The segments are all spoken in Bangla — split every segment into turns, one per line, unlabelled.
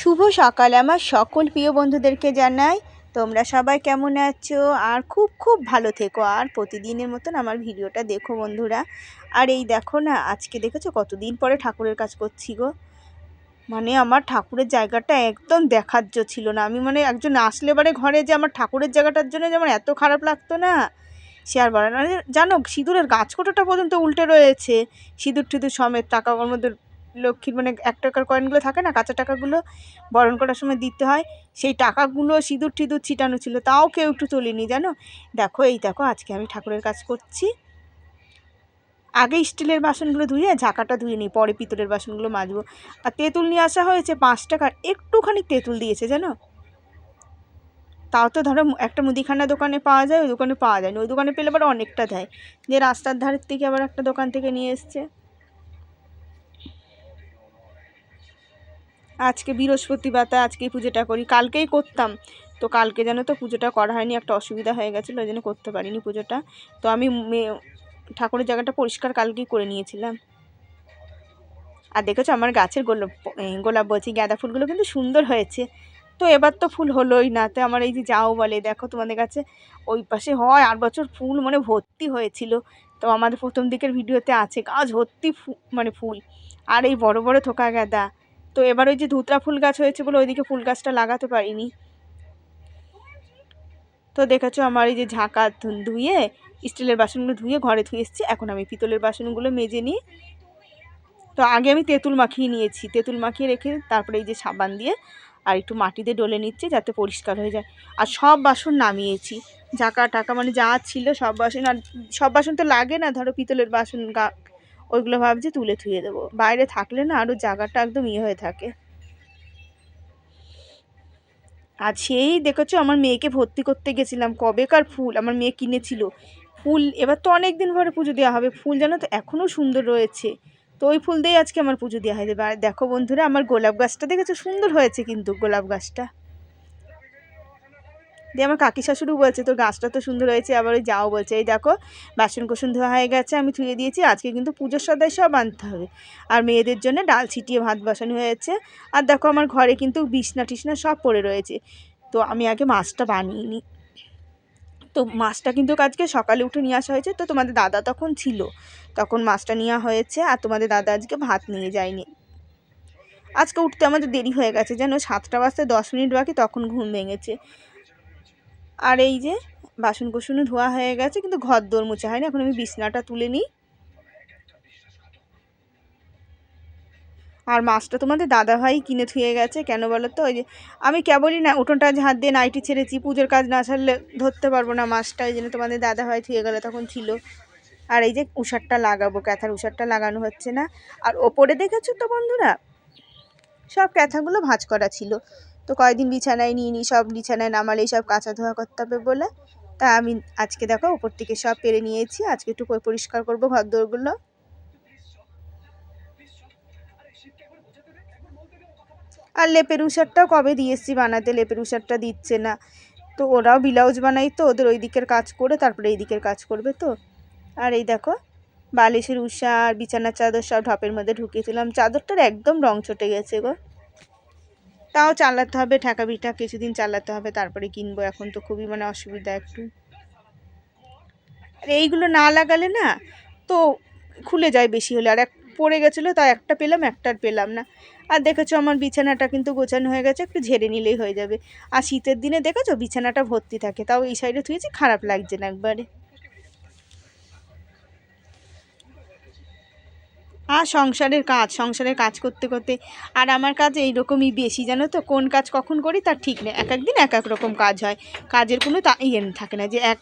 শুভ সকাল আমার সকল প্রিয় বন্ধুদেরকে জানাই। তোমরা সবাই কেমন আছো? আর খুব খুব ভালো থেকো। আর প্রতিদিনের মতন আমার ভিডিওটা দেখো বন্ধুরা। আর এই দেখো না, আজকে দেখেছ কতদিন পরে ঠাকুরের কাজ করছি গো? মানে আমার ঠাকুরের জায়গাটা একদম দেখার্য ছিল না। আমি মানে একজন আসলে বারে ঘরে যে আমার ঠাকুরের জায়গাটার জন্য যেমন এত খারাপ লাগতো না। সে আর বলে না জানো সিঁদুরের গাছকোটোটা পর্যন্ত উল্টে রয়েছে। সিঁদুর টিঁদুর সমেত টাকা মধ্যে লক্ষ্মীর মানে এক টাকার কয়েনগুলো থাকে না, কাঁচা টাকাগুলো বরণ করার সময় দিতে হয়, সেই টাকাগুলো সিঁদুর টিঁদুর ছিটানো ছিল, তাও কেউ একটু তোলেনি, জানো? দেখো, এই দেখো, আজকে আমি ঠাকুরের কাজ করছি। আগে স্টিলের বাসনগুলো ধুয়ে, ঝাঁকাটা ধুয়ে নিই, পরে পিতলের বাসনগুলো মাজবো। আর তেঁতুল নিয়ে আসা হয়েছে পাঁচ টাকার একটুখানি তেঁতুল দিয়েছে, জানো? তাও তো ধরো, একটা মুদিখানা দোকানে পাওয়া যায়, ওই দোকানে পাওয়া যায় না, ওই দোকানে পেলে আবার অনেকটা দেয়। যে রাস্তার ধারের থেকে আবার একটা দোকান থেকে নিয়ে এসছে। আজকে বৃহস্পতিবার, তাই আজকেই পুজোটা করি। কালকেই করতাম। তো কালকে যেন তো পুজোটা করা হয়নি, একটা অসুবিধা হয়ে গেছিল, ওই জন্য করতে পারিনি পুজোটা। তো আমি ঠাকুরের জায়গাটা পরিষ্কার কালকেই করে নিয়েছিলাম। আর দেখেছ আমার গাছের গোলাপ গোলাপ বলছি, গাঁদা ফুলগুলো কিন্তু সুন্দর হয়েছে। তো এবার তো ফুল হলোই না, তো আমার এই যে যাও বলে, দেখো তোমাদের কাছে, ওই পাশে হয়, আর বছর ফুল মানে ভর্তি হয়েছিল। তো আমাদের প্রথম দিকের ভিডিওতে আছে, গাছ ভর্তি মানে ফুল। আর এই বড় বড় থোকা গাঁদা তো এবার ওই যে ধুতরা ফুল গাছ হয়েছে বলে ওইদিকে ফুল গাছটা লাগাতে পারিনি। তো দেখেছ আমার এই যে ঝাঁকা ধুয়ে স্টিলের বাসনগুলো ধুয়ে ঘরে ধুয়ে এসেছি। এখন আমি পিতলের বাসনগুলো মেজে নিই। তো আগে আমি তেঁতুল মাখিয়ে নিয়েছি। তেঁতুল মাখিয়ে রেখে তারপরে এই যে সাবান দিয়ে আর একটু মাটি দিয়ে ডলে নিচ্ছে যাতে পরিষ্কার হয়ে যায়। আর সব বাসন নামিয়েছি। ঝাঁকা টাকা মানে যা ছিল সব বাসন আর সব বাসন তো লাগে না। ধরো পিতলের বাসন ওইগুলো ভাবছি তুলে থুয়ে দেবো। বাইরে থাকলে না আরও জায়গাটা একদম ইয়ে হয়ে থাকে। আর সেই দেখেছ আমার মেয়েকে ভর্তি করতে গেছিলাম, কবেকার ফুল আমার মেয়ে কিনেছিল। ফুল, এবার তো অনেক দিন পরে পুজো দেওয়া হবে, ফুল জানো তো এখনও সুন্দর রয়েছে। তো ওই ফুল দিয়েই আজকে আমার পুজো দেওয়া হয়ে আর দেখো বন্ধুরা, আমার গোলাপ গাছটা দেখেছ? সুন্দর হয়েছে কিন্তু গোলাপ গাছটা। দিয়ে আমার কাকি শাশুড়ি বলছে, তোর গাছটা তো সুন্দর হয়েছে, আবার ওই যাও, বলছে। এই দেখো, বাসন কোসন ধোয়া হয়ে গেছে, আমি ধুয়ে দিয়েছি, আজকে কিন্তু পুজোর সদায় সব আনতে হবে। আর মেয়েদের জন্য ডাল ছিটিয়ে ভাত বসানো হয়েছে। আর দেখো, আমার ঘরে কিন্তু বিছনা টিসনা সব পড়ে রয়েছে। তো আমি আগে মাছটা বানিয়ে নিই। তো মাছটা কিন্তু আজকে সকালে উঠে নিয়ে আসা হয়েছে। তো তোমাদের দাদা তখন ছিল। তখন মাছটা নেওয়া হয়েছে, আর তোমাদের দাদা আজকে ভাত নিয়ে যায়নি। আজকে উঠতে আমাদের দেরি হয়ে গেছে, যেন সাতটা বাজতে দশ মিনিট বাকি, তখন ঘুম ভেঙেছে। আর এই যে বাসন কোসনও ধোয়া হয়ে গেছে, কিন্তু ঘর দোর মোছা হয়নি। এখন আমি বিছনাটা তুলে নিই। আর মাছটা তোমাদের দাদাভাই কিনে থুয়ে গেছে, কেন বলো তো? ওই যে আমি কেবলই না, উঠোনটা হাত দিয়ে নাইটি ছেড়েছি, পুজোর কাজ না ছাড়লে ধরতে পারব না মাছটা ওই জন্য তোমাদের দাদাভাই থুয়ে গেলে তখন ছিল। আর এই যে উষারটা লাগাবো, ক্যাথার উষারটা লাগানো হচ্ছে না। আর ওপরে দেখেছ তো বন্ধুরা, সব ক্যাথাগুলো ভাঁজ করা ছিল। তো কয়েকদিন বিছানায় নিয়ে নিই, সব বিছানায় নামালেই সব কাঁচা ধোয়া করতে হবে বলে। তা আমি আজকে দেখো ওপর থেকে সব পেরে নিয়েছি, আজকে একটু পরিষ্কার করব ঘর দোরগুলো আর লেপের উষারটাও কবে দিয়ে এসছি বানাতে, লেপের উষারটা দিচ্ছে না। তো ওরাও ব্লাউজ বানাই তো, ওদের ওই দিকের কাজ করে তারপরে এই দিকের কাজ করবে তো। আর এই দেখো, বালিশের উষা আর বিছানার চাদর সব ঢপের মধ্যে ঢুকিয়েছিলাম চাদরটার একদম রং চটে গেছে গো। তাও চালাতে হবে ঠেকা বিটা কিছুদিন চালাতে হবে, তারপরে কিনবো। এখন তো খুবই মানে অসুবিধা একটু। আর এইগুলো না লাগালে না তো খুলে যায় বেশি হলে। আর এক পড়ে গেছিল তা একটা পেলাম, একটা আর পেলাম না। আর দেখেছ আমার বিছানাটা কিন্তু গোছানো হয়ে গেছে, একটু ঝেড়ে নিলেই হয়ে যাবে। আর শীতের দিনে দেখেছ বিছানাটা ভর্তি থাকে, তাও এই সাইডে থুয়েছি খারাপ লাগছে না একবারে। আর সংসারের কাজ সংসারের কাজ করতে করতে। আর আমার কাজ এইরকমই বেশি জানো তো? কোন কাজ কখন করি তার ঠিক নেই। এক একদিন এক এক রকম কাজ হয়। কাজের কোনো তা ইয়ে থাকে না যে এক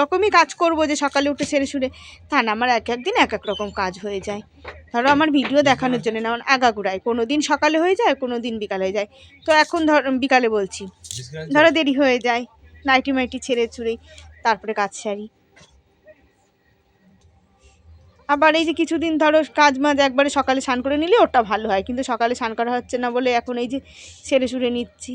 রকমই কাজ করব যে সকালে উঠে সেরে সুরে। তা না আমার এক একদিন এক এক রকম কাজ হয়ে যায়। ধরো আমার ভিডিও দেখানোর জন্য না আগাগুড়ায়। কোনো দিন সকালে হয়ে যায় কোনো দিন বিকালে হয়ে যায়। তো এখন ধর বিকালে বলছি। ধরো দেরি হয়ে যায় নাইটি মাইটি ছেড়ে ছুড়েই তারপরে কাজ সারি। আবার এই যে কিছুদিন ধরো কাজ মাজ একবারে সকালে স্নান করে নিলে ওটা ভালো হয়। কিন্তু সকালে স্নান করা হচ্ছে না বলে এখন এই যে সেরে সুরে নিচ্ছি।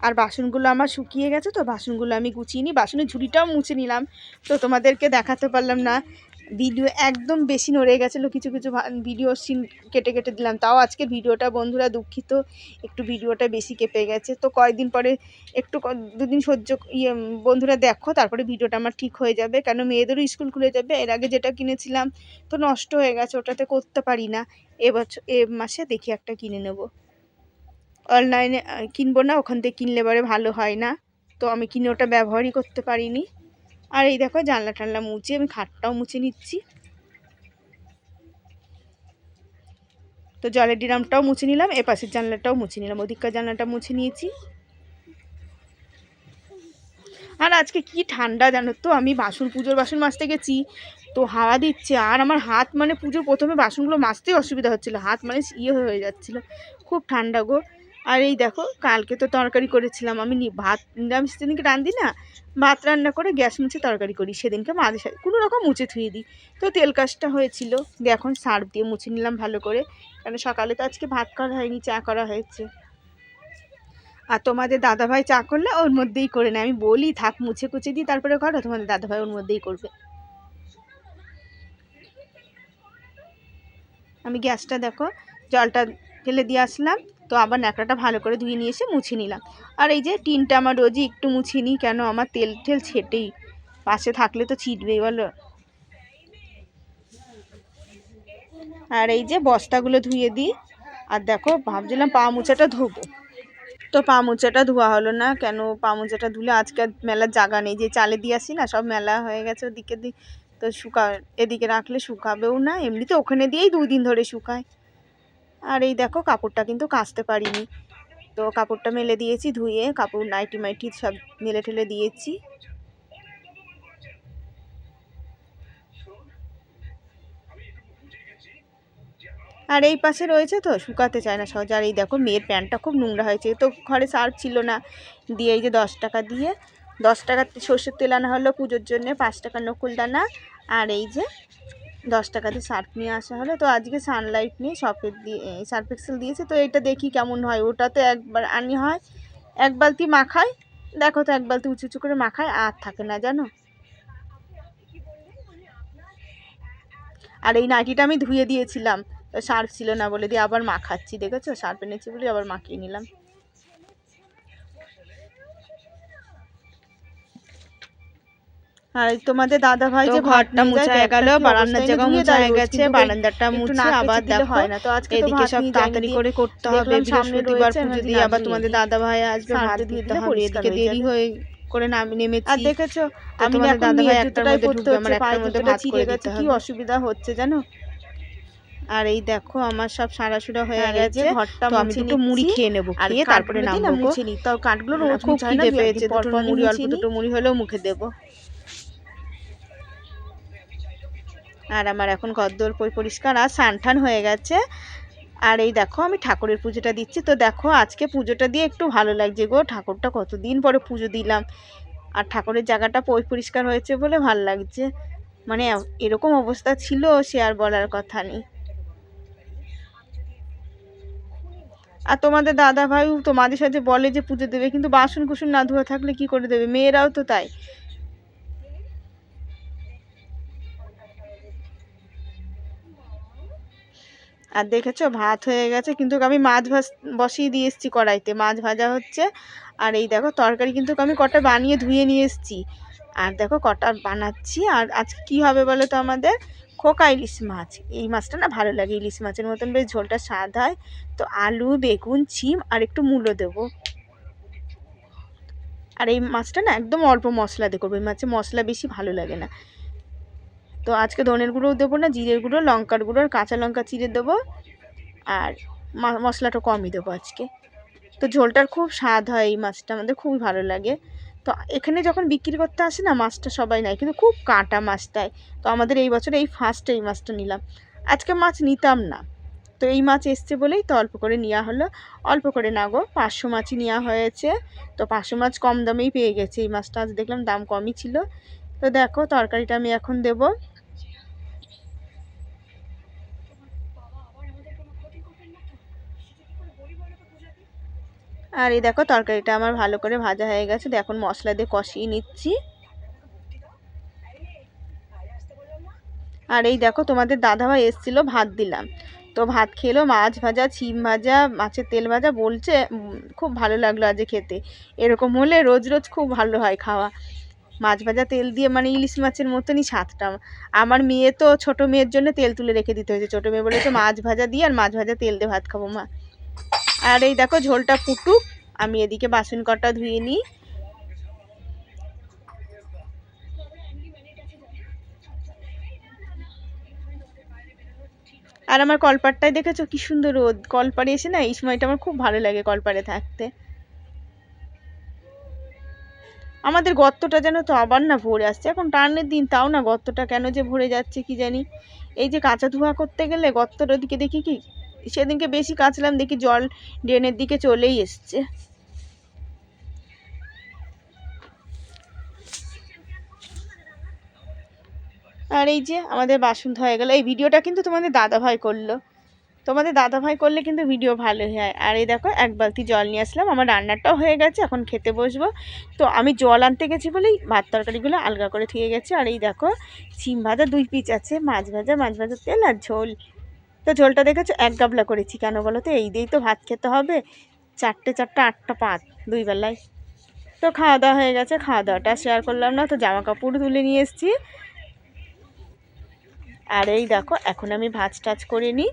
আর বাসনগুলো আমার শুকিয়ে গেছে তো বাসনগুলো আমি গুছিয়ে নিই বাসনের ঝুড়িটাও মুছে নিলাম। তো তোমাদেরকে দেখাতে পারলাম না ভিডিও একদম বেশি নড়ে গেছিল, কিছু কিছু ভিডিও সিন কেটে কেটে দিলাম। তাও আজকে ভিডিওটা বন্ধুরা দুঃখিত, একটু ভিডিওটা বেশি কেঁপে গেছে। তো কয়েকদিন পরে একটু দুদিন সহ্য ইয়ে বন্ধুরা দেখো, তারপরে ভিডিওটা আমার ঠিক হয়ে যাবে। কেন মেয়েদেরও স্কুল খুলে যাবে, এর আগে যেটা কিনেছিলাম, তো নষ্ট হয়ে গেছে, ওটাতে করতে পারি না। এবছর, এ মাসে দেখি একটা কিনে নেব। অনলাইনে কিনবো না, ওখান থেকে কিনলে পরে ভালো হয় না। তো আমি কিনে ওটা ব্যবহারই করতে পারিনি। আর এই দেখো জানলা টানলা মুছে আমি খাটটাও মুছে নিচ্ছি। তো জলের ড্রামটাও মুছে নিলাম, এ পাশের জানলাটাও মুছে নিলাম, ওদিককার জানলাটা মুছে নিয়েছি। আর আজকে কি ঠান্ডা জানো তো, আমি বাসন, পুজোর বাসন মাজতে গেছি, তো হাওয়া দিচ্ছে, আর আমার হাত মানে পুজোর প্রথমে বাসনগুলো মাজতেই অসুবিধা হচ্ছিল, হাত মানে ইয়ে হয়ে যাচ্ছিল, খুব ঠান্ডা গো। আর এই দেখো, কালকে তো তরকারি করেছিলাম আমি ভাত নিরামিষ সেদিনকে রাঁধি না, ভাত রান্না করে গ্যাস মুছে তরকারি করি, সেদিনকে মাঝে সাথে কোনো রকম মুছে থুয়ে দিই। তো তেল কাজটা হয়েছিল, দিয়ে এখন সার্ফ দিয়ে মুছে নিলাম ভালো করে, কারণ সকালে তো আজকে ভাত করা হয়নি, চা করা হয়েছে। আর তোমাদের দাদাভাই চা করলে ওর মধ্যেই করে নেয়, আমি বলি, থাক, মুছে কুচে দিই, তারপরে করো, তোমাদের দাদাভাই ওর মধ্যেই করবে। আমি গ্যাসটা দেখো, জলটা ফেলে দিয়ে আসলাম তো আবার ন্যাকড়াটা ভালো করে ধুয়ে নিয়ে এসে মুছে নিলাম। আর এই যে টিনটা আমার রোজই একটু মুছে নিই, কেন আমার তেল টেল ছেটেই। পাশে থাকলে তো ছিটবেই বলো আর এই যে বস্তাগুলো ধুয়ে দিই। আর দেখো, ভাবছিলাম পা মোছাটা ধোবো। তো পা মোচাটা ধোয়া হলো না, কেন পা মোচাটা ধুলে আজকে মেলার জায়গা নেই। যে চালে দিয়ে আসি না, সব মেলা হয়ে গেছে ওদিকে দি তো শুকা এদিকে রাখলে শুকাবেও না, এমনিতে ওখানে দিয়েই দুই দিন ধরে শুকায়। আর এই দেখো কাপড়টা কিন্তু কাচতে পারিনি। তো কাপড়টা মেলে দিয়েছি ধুয়ে, কাপড় নাইটি মাইটি সব মেলে ঠেলে দিয়েছি। আর এই পাশে রয়েছে তো, শুকাতে চায় না সহজে। আর এই দেখো মেয়ের প্যান্টটা খুব নোংরা হয়েছে। তো ঘরে সার্ফ ছিল না। দিয়ে এই যে দশ টাকা দিয়ে, দশ টাকার সর্ষের তেল আনা হলো পুজোর জন্যে, পাঁচ টাকার নকুল দানা। আর এই যে দশ টাকা দিয়ে সার্ফ নিয়ে আসা হলো। তো আজকে সানলাইট নিয়ে শপের দিয়ে সার্ফ এক্সেল দিয়েছে। তো এটা দেখি কেমন হয়। ওটা তো একবার আনি হয়, এক বালতি মাখায়। দেখো তো, এক বালতি উঁচু উঁচু করে মাখায়। আর থাকে না, জানো? আর এই নাইটিটা আমি ধুয়ে দিয়েছিলাম। সার্ফ ছিল না বলে দিয়ে আবার মাখাচ্ছি, দেখেছ? সার্ফ এনেছি বলে আবার মাখিয়ে নিলাম। আর তোমাদের দাদা ভাই যে
ঘরটা মুছা হয়ে গেল, বারান্দার জায়গা মুছা হয়ে গেছে, বারান্দাটা মুছে আবার দেখো,
হয় না। তো আজকে
এদিকে সব তাড়াতাড়ি করে করতে হবে বৃহস্পতিবার পুজো দিয়ে আবার তোমাদের দাদা ভাই আসবে ভাত দিতে হবে এদিকে দেরি হয়ে করে নামি নেমেছি।
আর দেখেছ আমি
দাদা ভাই একটার মধ্যে ঢুকবে, আমার একটার মধ্যে ভাত করে দিতে
কি অসুবিধা হচ্ছে জানো? আর এই দেখো আমার সব সারাসুরা হয়ে গেছে
ঘরটা
আমি দুটো মুড়ি খেয়ে নেব খেয়ে তারপরে নামবো
মুছে
নি কাঠগুলো রোজ মুছে না
পেয়েছে, দুটো মুড়ি অল্প
দুটো মুড়ি হলেও মুখে দেবো আর আমার এখন ঘরদোর পরি- পরিষ্কার, আর সানঠান হয়ে গেছে। আর এই দেখো, আমি ঠাকুরের পুজোটা দিচ্ছি। তো দেখো, আজকে পুজোটা দিয়ে একটু ভালো লাগছে গো। ঠাকুরটা কতদিন পরে পুজো দিলাম। আর ঠাকুরের জায়গাটা পরি পরিষ্কার হয়েছে বলে ভালো লাগছে। মানে এরকম অবস্থা ছিল, সে আর বলার কথা নেই। আর তোমাদের দাদা ভাইও তোমাদের সাথে বলে যে পুজো দেবে, কিন্তু বাসন কুসন না ধোয়া থাকলে কি করে দেবে? মেয়েরাও তো তাই। আর দেখেছ, ভাত হয়ে গেছে, কিন্তু আমি মাছ ভাজ বসিয়ে দিয়ে এসেছি কড়াইতে। মাছ ভাজা হচ্ছে। আর এই দেখো, তরকারি কিন্তু আমি কটা বানিয়ে ধুয়ে নিয়ে এসেছি। আর দেখো, কটা বানাচ্ছি। আর আজকে কী হবে বলো তো আমাদের? খোকা ইলিশ মাছ। এই মাছটা না ভালো লাগে, ইলিশ মাছের মতন বেশ ঝোলটা স্বাদ হয়। তো আলু, বেগুন, ছিম আর একটু মূলো দেবো। আর এই মাছটা না একদম অল্প মশলা দিয়ে করব। এই মাছে মশলা বেশি ভালো লাগে না। তো আজকে ধনের গুঁড়োও দেবো না, জিরের গুঁড়ো, লঙ্কার গুঁড়ো আর কাঁচা লঙ্কা চিড়ে দেবো। আর মশলাটা কমই দেবো আজকে। তো ঝোলটার খুব স্বাদ হয় এই মাছটা, আমাদের খুবই ভালো লাগে। তো এখানে যখন বিক্রি করতে আসে না, মাছটা সবাই নেয়, কিন্তু খুব কাঁটা মাছটায় তো আমাদের এই বছর এই ফার্স্ট এই মাছটা নিলাম। আজকে মাছ নিতাম না। তো এই মাছ এসছে বলেই তো অল্প করে নেওয়া হলো। অল্প করে না গো, পাঁচশো মাছই নেওয়া হয়েছে। তো পাঁচশো মাছ কম দামেই পেয়ে গেছে এই মাছটা। আজ দেখলাম দাম কমই ছিল। তো দেখো, তরকারিটা আমি এখন দেবো। আর এই দেখো, তরকারিটা আমার ভালো করে ভাজা হয়ে গেছে। এখন মশলা দিয়ে কষিয়ে নিচ্ছি। আর এই দেখো, তোমাদের দাদাভাই এসেছিল, ভাত দিলাম। তো ভাত খেলো, মাছ ভাজা, ছিম ভাজা, মাছের তেল ভাজা, বলছে খুব ভালো লাগল আজকে খেতে। এরকম হলে রোজ রোজ খুব ভালো হয় খাওয়া। মাছ ভাজা তেল দিয়ে মানে ইলিশ মাছের মতনই স্বাদটা। আমার মেয়ে তো ছোট মেয়ের জন্য তেল তুলে রেখে দিতে হয়েছে। ছোট মেয়ে বলেছে, মাছ ভাজা দিয়ে আর মাছ ভাজা তেল দিয়ে ভাত খাব মা। আর এই দেখো, ঝোলটা ফুটুক। আমি এদিকে বাসন কটা ধুয়ে নিই। আর আমার কলপাড়টায় দেখেছ কি সুন্দর রোদ? কলপাড়ে এসে না এই সময়টা আমার খুব ভালো লাগে কলপাড়ে থাকতে। আমাদের গর্তটা যেন তো আবার না ভরে আসছে। এখন টানের দিন, তাও না গর্তটা কেন যে ভরে যাচ্ছে কি জানি। এই যে কাঁচা ধোয়া করতে গেলে গর্তটার দিকে দেখি কি, সেদিনকে বেশি কাচলাম দেখি জল ড্রেনের দিকে চলেই এসছে। আর এই যে আমাদের বাসন ধোয়া গেল। এই ভিডিওটা কিন্তু তোমাদের দাদাভাই করল। তোমাদের দাদাভাই করলে কিন্তু ভিডিও ভালো হয়। আর এই দেখো, এক বালতি জল নিয়ে আসলাম। আমার রান্নাটাও হয়ে গেছে, এখন খেতে বসবো। তো আমি জল আনতে গেছি বলেই ভাত তরকারিগুলো আলগা করে থুয়ে গেছি। আর এই দেখো সিম ভাজা দুই পিচ আছে, মাছ ভাজা, মাছ ভাজার তেল আর ঝোল। তো ঝোলটা দেখেছ? এক গাবলা করেছি। কেন বলো তো? এই দিয়েই তো ভাত খেতে হবে। চারটে চারটে, আটটা, পাঁচ, দুই বেলায়। তো খাওয়া দাওয়া হয়ে গেছে। খাওয়া দাওয়াটা শেয়ার করলাম না। তো জামা কাপড় তুলে নিয়ে এসেছি। আর এই দেখো, এখন আমি ভাজ টাজ করে নিই।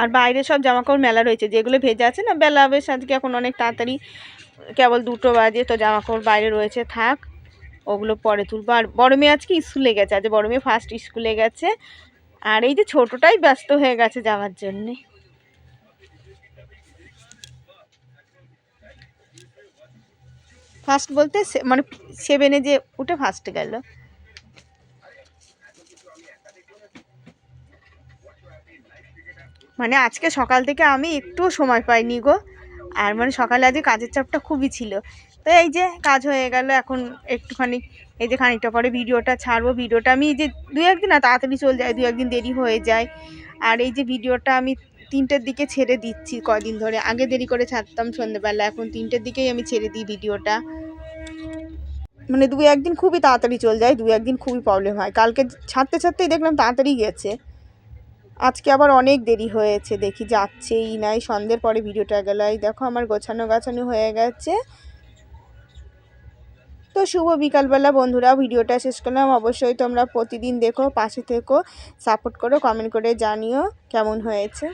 আর বাইরে সব জামাকাপড় মেলা রয়েছে। যেগুলো ভেজা আছে না, বেলা বেশ আজকে এখন অনেক তাড়াতাড়ি কেবল দুটো বাজে, তো জামাকাপড় বাইরে রয়েছে, থাক, ওগুলো পরে তুলবো। আর বড় মেয়ে আজকে স্কুলে গেছে, আজ বড় মেয়ে ফার্স্ট স্কুলে গেছে। আর এই যে ছোটোটাই ব্যস্ত হয়ে গেছে যাওয়ার জন্যে। ফার্স্ট বলতে মানে সেভেনে যে উঠে ফার্স্ট গেল। মানে আজকে সকাল থেকে আমি একটুও সময় পাইনি গো। আর মানে সকালে আজকে কাজের চাপটা খুবই ছিল। তো এই যে কাজ হয়ে গেল, এখন একটুখানি এই যে খানিকটা পরে ভিডিওটা ছাড়বো। ভিডিওটা আমি এই যে দু একদিন না, তাড়াতাড়ি চলে যায়, দু একদিন দেরি হয়ে যায়। আর এই যে ভিডিওটা আমি তিনটের দিকে ছেড়ে দিচ্ছি কদিন ধরে। আগে দেরি করে ছাড়তাম সন্ধ্যেবেলা এখন তিনটের দিকেই আমি ছেড়ে দিই ভিডিওটা। মানে দু একদিন খুবই তাড়াতাড়ি চলে যায়, দু একদিন খুবই প্রবলেম হয়। কালকে ছাড়তে ছাড়তেই দেখলাম তাড়াতাড়ি গেছে। আজকে আবার অনেক দেরি হয়েছে, দেখি যাচ্ছেই নাই সন্ধ্যের পরে ভিডিওটা গেল। এই দেখো আমার গোছানো গাছানো হয়ে গেছে। তো শুভ বিকালবেলা বন্ধুরা, ভিডিওটা শেষ করলাম। অবশ্যই তোমরা প্রতিদিন দেখো, পাশে থেকো, সাপোর্ট করো, কমেন্ট করে জানিও কেমন হয়েছে।